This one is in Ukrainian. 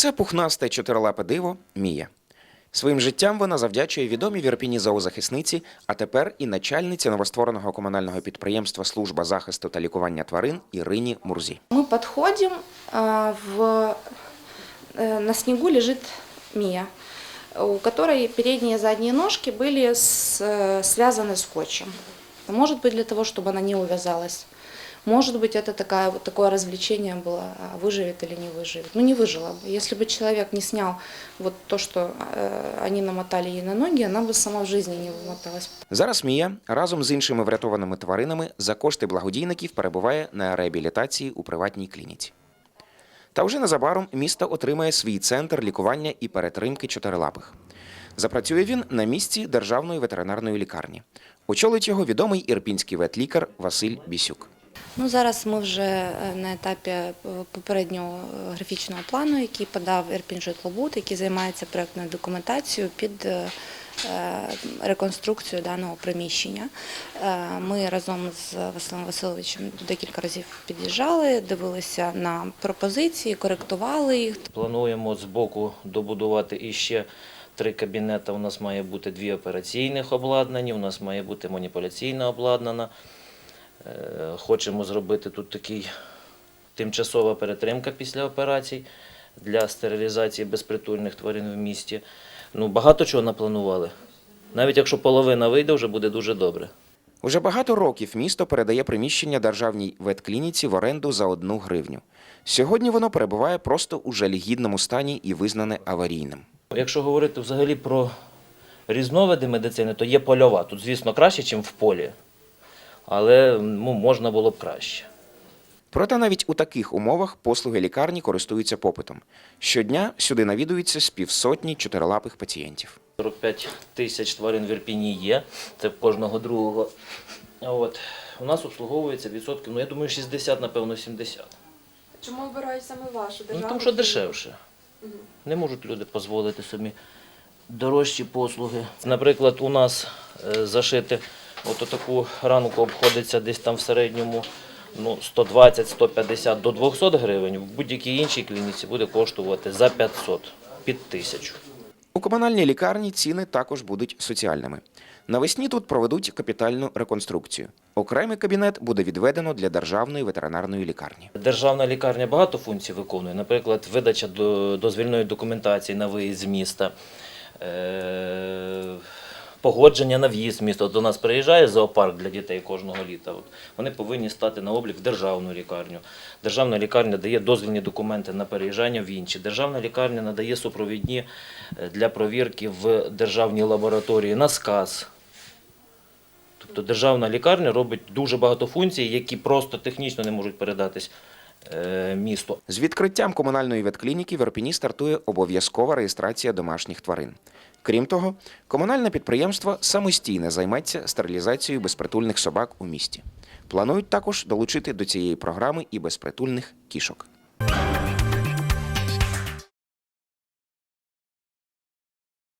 Це пухнасте чотирилапе диво Мія. Своїм життям вона завдячує відомій в Ірпіні зоозахисниці, а тепер і начальниці новоствореного комунального підприємства Служба захисту та лікування тварин Ірині Мурзі. Мы подходим, а, в, э, на снегу лежит Мия, у которой передние и задние ножки были с- э, связаны скотчем. Может быть для того, чтобы она не увязалась. Может быть, это такая, вот такое развлечение было, а выживет или не выживет. Ну, не выжила бы. Если бы человек не снял вот то, что э, они намотали ей на ноги, она бы сама в жизни не вымоталась. Зараз Мія разом з іншими врятованими тваринами за кошти благодійників перебуває на реабілітації у приватній клініці. Та вже незабаром місто отримає свій центр лікування і перетримки чотирилапих. Запрацює він на місці державної ветеринарної лікарні. Очолить його відомий ірпінський ветлікар Василь Бісюк. Ну, зараз ми вже е, на етапі е, попереднього графічного плану, який подав Ірпінь Житлобуд, який займається проектною документацією під е, реконструкцію даного приміщення. Ми разом з Василем Васильовичем декілька разів під'їжджали, дивилися на пропозиції, коректували їх. Плануємо з боку добудувати іще три кабінети. У нас має бути дві операційних обладнані, у нас має бути маніпуляційна обладнана. Е, Хочемо зробити тут такий тимчасова перетримка після операцій для стерилізації безпритульних тварин в місті. Ну, багато чого напланували. Навіть якщо половина вийде, вже буде дуже добре. Уже багато років місто передає приміщення державній ветклініці в оренду за одну гривню. Сьогодні воно перебуває просто у жалігідному стані і визнане аварійним. Якщо говорити взагалі про різновиди медицини, то є польова. Тут, звісно, краще, ніж в полі, але ну, можна було б краще. Проте навіть у таких умовах послуги лікарні користуються попитом. Щодня сюди навідуються з півсотні чотирилапих пацієнтів. 45 тисяч тварин в Ірпіні є, це кожного другого. От. У нас обслуговується відсотків, ну я думаю, 60, напевно, 70. Чому обирають саме вашу Ну, тому що дешевше. Не можуть люди дозволити собі дорожчі послуги. Наприклад, у нас е, зашити от таку ранку обходиться десь там в середньому ну, 120-150 до 200 гривень. В будь-якій іншій клініці буде коштувати за 500 під тисячу. У комунальній лікарні ціни також будуть соціальними. Навесні тут проведуть капітальну реконструкцію. Окремий кабінет буде відведено для державної ветеринарної лікарні. Державна лікарня багато функцій виконує, наприклад, видача до- дозвільної документації на виїзд з міста, е- погодження на в'їзд в місто. До нас приїжджає зоопарк для дітей кожного літа. От Вони повинні стати на облік в державну лікарню. Державна лікарня дає дозвільні документи на переїжджання в інші. Державна лікарня надає супровідні е, для провірки в державній лабораторії на сказ. Тобто державна лікарня робить дуже багато функцій, які просто технічно не можуть передатись е, місту. З відкриттям комунальної ветклініки в Ірпіні стартує обов'язкова реєстрація домашніх тварин. Крім того, комунальне підприємство самостійно займеться стерилізацією безпритульних собак у місті. Планують також долучити до цієї програми і безпритульних кішок.